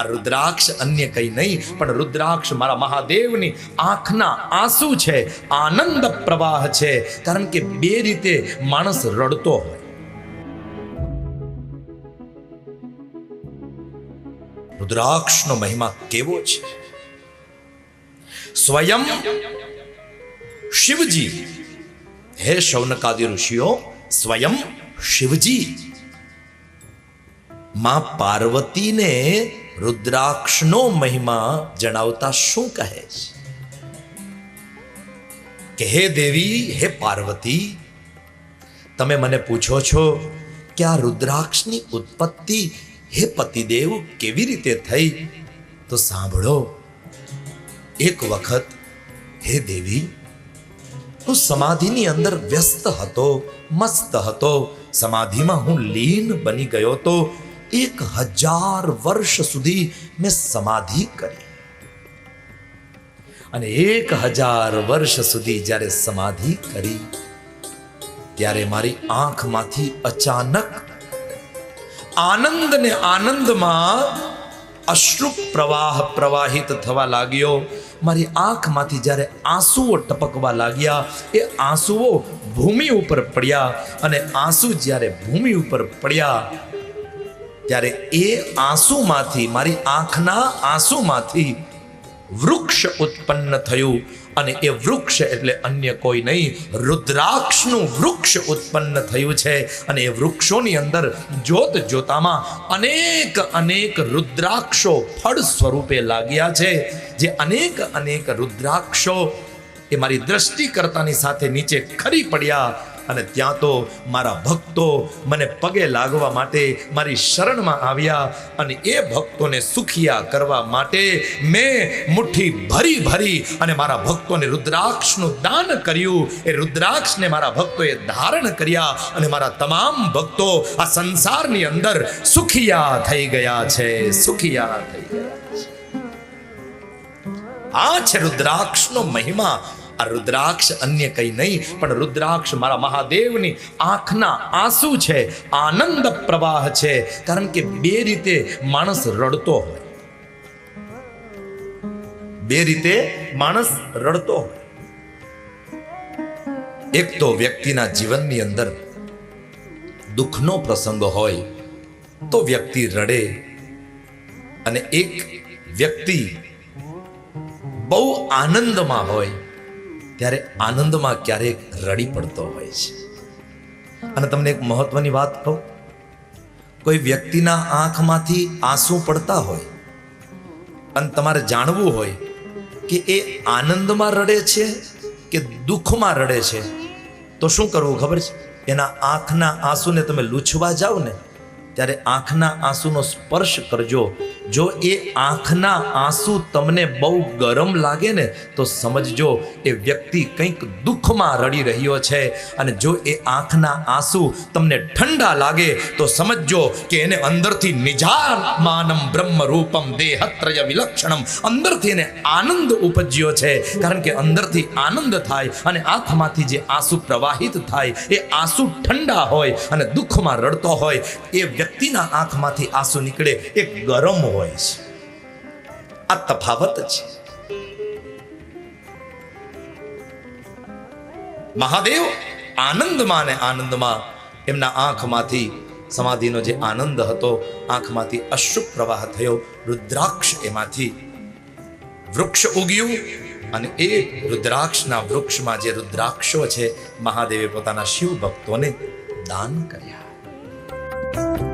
આ રુદ્રાક્ષ અન્ય કંઈ નહીં, પણ રુદ્રાક્ષ મારા મહાદેવની આંખના આંસુ છે, આનંદ પ્રવાહ છે. કારણ કે બે રીતે માણસ રડતો હોય. રુદ્રાક્ષનો મહિમા કેવો છે? સ્વયં શિવજી. હે શૌનકાદી ઋષિઓ, સ્વયં શિવજી. માં પાર્વતીને રુદ્રાક્ષનો મહિમા જણાવતા શું કહે છે? કે હે દેવી, હે પાર્વતી, તમે મને પૂછો છો કે આ રુદ્રાક્ષની ઉત્પત્તિ હે પતિદેવ કેવી રીતે થઈ? તો સાંભળો. એક વખત, હે દેવી, હું સમાધિની અંદર વ્યસ્ત હતો, મસ્ત હતો. સમાધિમાં હું લીન બની ગયો તો એક હજાર વર્ષ સુધી મેં સમાધિ કરી. અને એક હજાર વર્ષ સુધી જ્યારે સમાધિ કરી, ત્યારે મારી આંખમાંથી અચાનક આનંદ ને આનંદમાં અશ્રુ પ્રવાહ પ્રવાહિત થવા લાગ્યો. મારી આંખમાંથી જ્યારે આંસુઓ ટપકવા લાગ્યા, એ આંસુઓ ભૂમિ ઉપર પડ્યા અને આંસુ જ્યારે ભૂમિ ઉપર પડ્યા ત્યારે એ આંસુમાંથી, મારી આંખના આંસુમાંથી વૃક્ષ ઉત્પન્ન થયું. અને એ વૃક્ષ એટલે અન્ય કોઈ નહીં, રુદ્રાક્ષનું વૃક્ષ ઉત્પન્ન થયું છે. અને એ વૃક્ષોની અંદર જોત જોતામાં અનેક અનેક રુદ્રાક્ષો ફળ સ્વરૂપે લાગ્યા છે. જે અનેક અનેક રુદ્રાક્ષો એ મારી દ્રષ્ટિ કરતાની સાથે નીચે ખરી પડ્યા. અને ત્યાં તો મારા ભક્તો મને પગે લાગવા માટે મારી શરણમાં આવ્યા અને એ ભક્તોને સુખિયા કરવા માટે મેં મુઠ્ઠી ભરી ભરી અને મારા ભક્તોને રુદ્રાક્ષનું દાન કર્યું. એ રુદ્રાક્ષને મારા ભક્તોએ ધારણ કર્યા અને મારા તમામ ભક્તો આ સંસારની અંદર સુખિયા થઈ ગયા છે, સુખિયા થઈ ગયા આ છે રુદ્રાક્ષનો મહિમા. આ રુદ્રાક્ષ અન્ય કંઈ નહીં, પણ રુદ્રાક્ષ મારા મહાદેવની આંખના આંસુ છે, આનંદ પ્રવાહ છે. કારણ કે બે રીતે માણસ રડતો હોય. બે રીતે માણસ રડતો હોય. એક તો વ્યક્તિના જીવનની અંદર દુઃખનો પ્રસંગ હોય, તો વ્યક્તિ રડે અને એક વ્યક્તિ બહુ આનંદમાં હોય. ત્યારે આનંદમાં ક્યારેક રડી પડતો હોય છે. અને તમને એક મહત્વની વાત કહું? કોઈ વ્યક્તિના આંખમાંથી આંસુ પડતા હોય અને તમારે જાણવું હોય કે એ આનંદમાં રડે છે કે દુઃખમાં રડે છે, તો શું કરવું ખબર છે? એના આંખના આંસુને તમે લૂછવા જાઓ ને, ત્યારે આંખના આંસુનો સ્પર્શ કરજો જો એ આંખના આંસુ તમને બહુ ગરમ લાગે ને, તો સમજજો એ વ્યક્તિ કંઈક દુઃખમાં રડી રહ્યો છે. અને જો એ આંખના આંસુ તમને ઠંડા લાગે, તો સમજજો કે એને અંદરથી નિજામાનમ બ્રહ્મ રૂપમ દેહત્રય વિલક્ષણમ અંદરથી એને આનંદ ઉપજ્યો છે. કારણ કે અંદરથી આનંદ થાય અને આંખમાંથી જે આંસુ પ્રવાહિત થાય, એ આંસુ ઠંડા હોય અને દુઃખમાં રડતો હોય, એ વ્યક્તિના આંખમાંથી આંસુ નીકળે, એ ગરમ હોય છે આ તફાવત છે. મહાદેવ આનંદમાં ને આનંદમાં એમના આંખમાંથી સમાધિનો જે આનંદ હતો, આંખમાંથી અશ્રુ પ્રવાહ થયો, રુદ્રાક્ષ એમાંથી વૃક્ષ ઉગ્યું અને એ રુદ્રાક્ષના વૃક્ષમાં જે રુદ્રાક્ષો છે, મહાદેવે પોતાના શિવ ભક્તોને દાન કર્યા.